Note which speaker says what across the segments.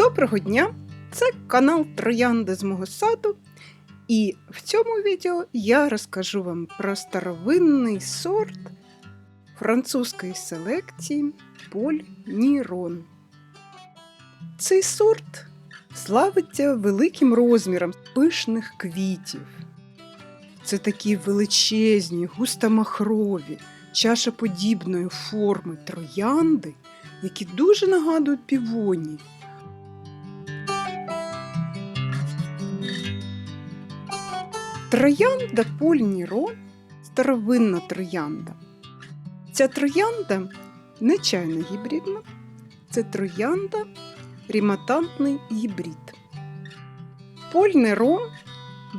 Speaker 1: Доброго дня! Це канал Троянди з мого саду. І в цьому відео я розкажу вам про старовинний сорт французької селекції Поль Нірон. Цей сорт славиться великим розміром пишних квітів. Це такі величезні, густомахрові, чашеподібної форми троянди, які дуже нагадують півонії. Троянда Поль Нірон – старовинна троянда. Ця троянда не чайна гібридна, це троянда ріматантний гібрид. Поль Нерон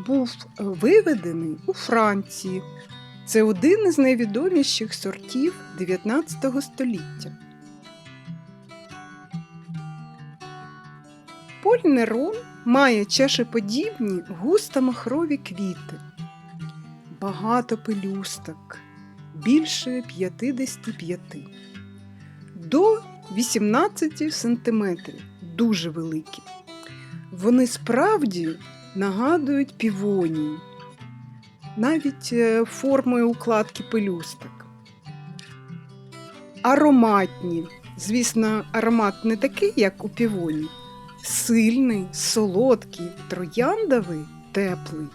Speaker 1: був виведений у Франції. Це один із найвідоміших сортів 19 століття. Поль Нерон має чашеподібні густо-махрові квіти, багато пелюсток, більше 55, до 18 см, дуже великі. Вони справді нагадують півонії, навіть е, формою укладки пелюсток. Ароматні. Звісно, аромат не такий, як у півоні. Сильний, солодкий, трояндовий, теплий.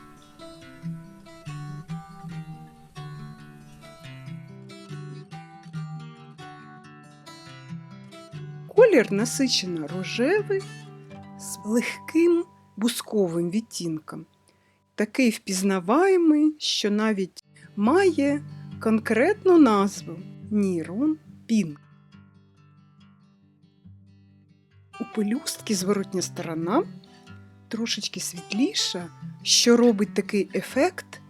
Speaker 1: Колір насичено рожевий з легким бусковим відтінком. Такий впізнаваємий, що навіть має конкретну назву Нірон Пінк. У пелюстки зворотня сторона трошечки світліша, що робить такий ефект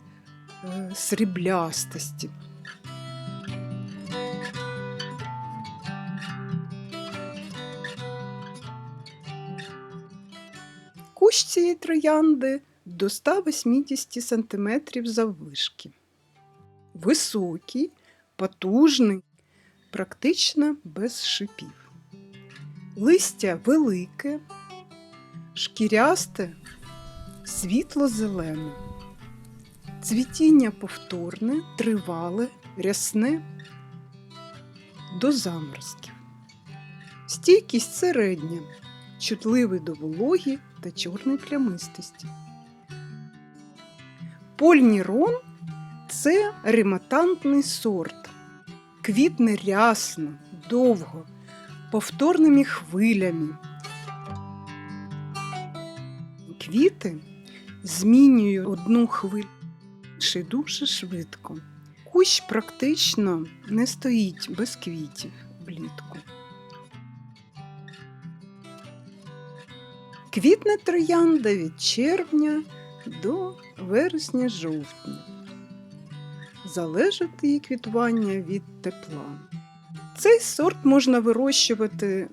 Speaker 1: е, сріблястості. Кущ цієї троянди до 180 см заввишки. Високий, потужний, практично без шипів. Листя велике, шкірясте, світло-зелене. Цвітіння повторне, тривале, рясне до заморозків. Стійкість середня, чутливий до вологі та чорної плямистості. Польнірон це рематантний сорт. Квітне рясно, довго, повторними хвилями. Квіти змінюють одну хвилю дуже швидко. Кущ практично не стоїть без квітів влітку. Квітне троянда від червня до вересня-жовтня. Залежить її квітування від тепла. Цей сорт можна вирощувати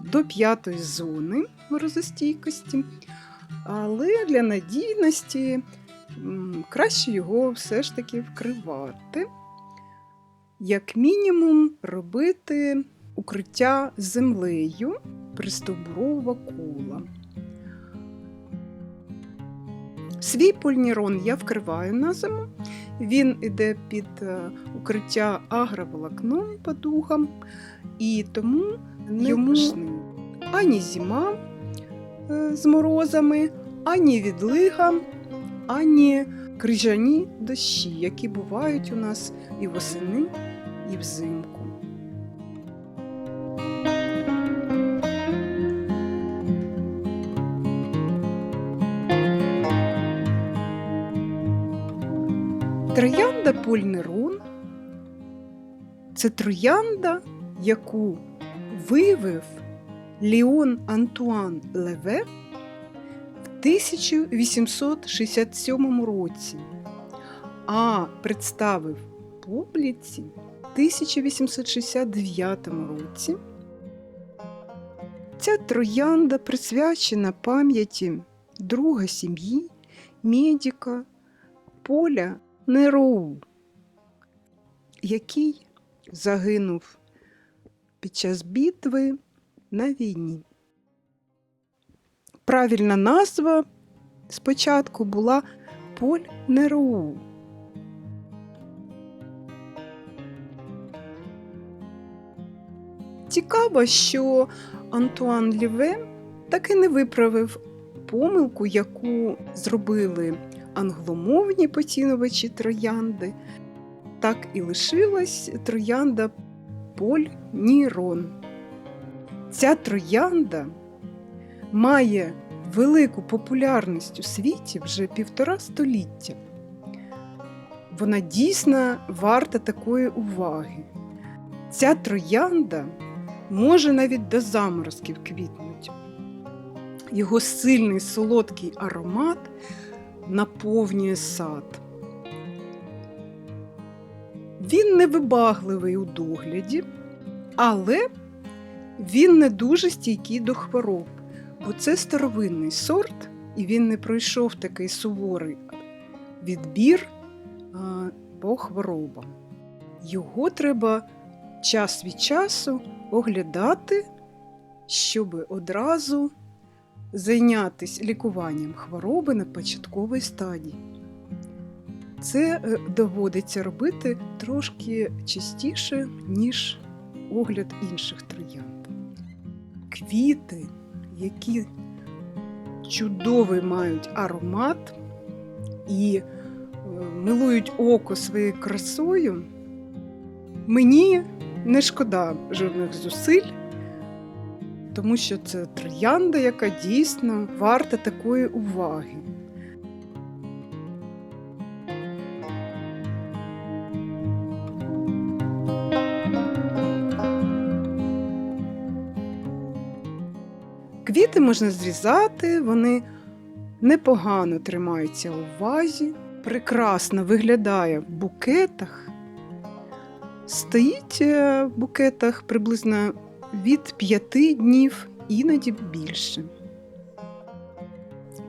Speaker 1: до п'ятої зони морозостійкості, але для надійності краще його все ж таки вкривати. Як мінімум, робити укриття землею пристовбурова кола. Свій польнірон я вкриваю на зиму. Він іде під е, укриття агроволокном по дугам, і тому йому ані зима е, з морозами, ані відлига, ані крижані дощі, які бувають у нас і восени, і взимку. Польнерон це троянда, яку вивив Ліон Антуан Леве в 1867 році, а представив публіці в 1869 році. Ця троянда присвячена пам'яті друга сім'ї, медика Поля Нероу, який загинув під час битви на війні. правильна назва спочатку була Поль Нероу. Цікаво, що Антуан Ліве так і не виправив помилку, яку зробили англомовні поцінувачі троянди. Так і лишилась троянда Поль Нірон. Ця троянда має велику популярність у світі вже півтора століття. Вона дійсно варта такої уваги. Ця троянда може навіть до заморозків квітнуть. Його сильний солодкий аромат наповнює сад. Він невибагливий у догляді, але він не дуже стійкий до хвороб, бо це старовинний сорт, і він не пройшов такий суворий відбір по хворобам. Його треба час від часу оглядати, щоб одразу зайнятися лікуванням хвороби на початковій стадії. Це е, доводиться робити трошки частіше, ніж огляд інших троянд. Квіти, які чудовий мають аромат і е, милують око своєю красою, мені не шкода жодних зусиль, тому що це троянда, яка дійсно варта такої уваги. Квіти можна зрізати, вони непогано тримаються у вазі, прекрасно виглядає в букетах. Стоїть е, в букетах приблизно від 5 днів, іноді більше.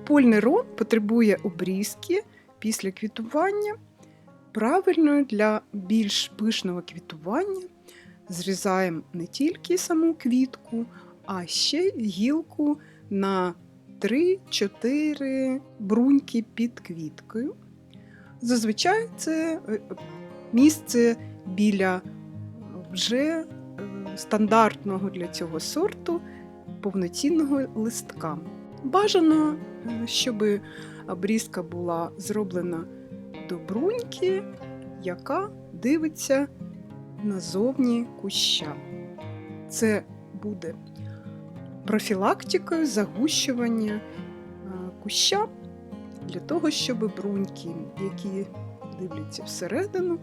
Speaker 1: Польний рон потребує обрізки після квітування. Правильно для більш пишного квітування зрізаємо не тільки саму квітку, а ще гілку на 3-4 бруньки під квіткою. Зазвичай це е, місце біля вже е, стандартного для цього сорту повноцінного листка. Бажано, е, щоб обрізка була зроблена до бруньки, яка дивиться назовні куща. Це буде профілактикою загущування е, куща для того, щоб бруньки, які дивляться всередину,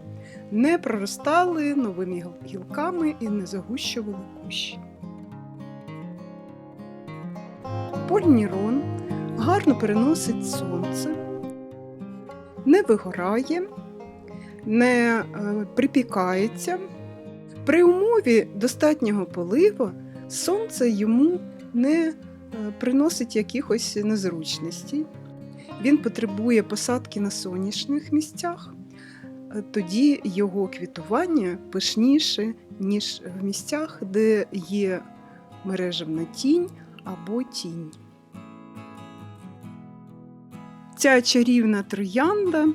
Speaker 1: не проростали новими гілками і не загущували кущ. Польнірон гарно переносить сонце, не вигорає, не е, припікається. При умові достатнього поливу сонце йому не е, приносить якихось незручностей. Він потребує посадки на сонячних місцях, е, тоді його квітування пишніше, ніж в місцях, де є мережевна тінь або тінь. Ця чарівна троянда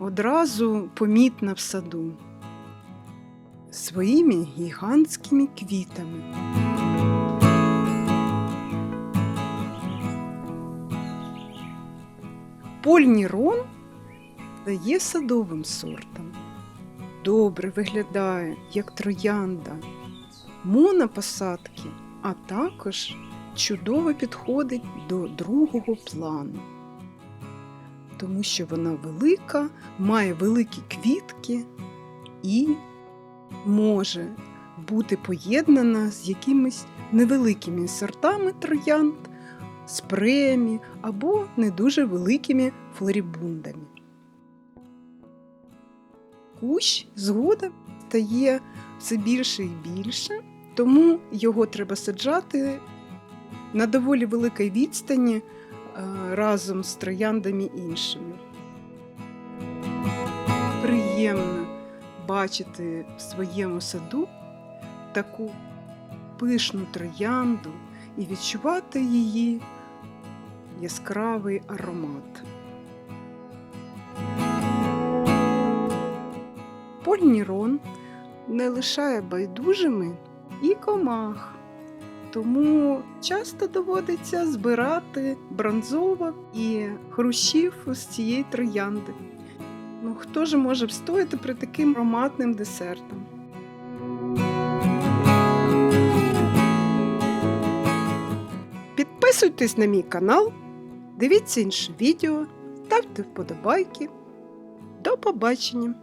Speaker 1: одразу помітна в саду своїми гігантськими квітами. Польнірон дає садовим сортом. Добре виглядає, як троянда, монопосадки, а також чудово підходить до другого плану, тому що вона велика, має великі квітки і може бути поєднана з якимись невеликими сортами троянд, спреями або не дуже великими флорібундами. Кущ згодом стає все більше і більше, тому його треба саджати на доволі великій відстані е, разом з трояндами іншими. Приємно бачити в своєму саду таку пишну троянду і відчувати її яскравий аромат. Польнірон не лишає байдужими і комах, тому часто доводиться збирати бронзовок і хрущів з цієї троянди. Ну хто ж може встояти при таким ароматним десертам? Підписуйтесь на мій канал, дивіться інші відео, ставте вподобайки. До побачення!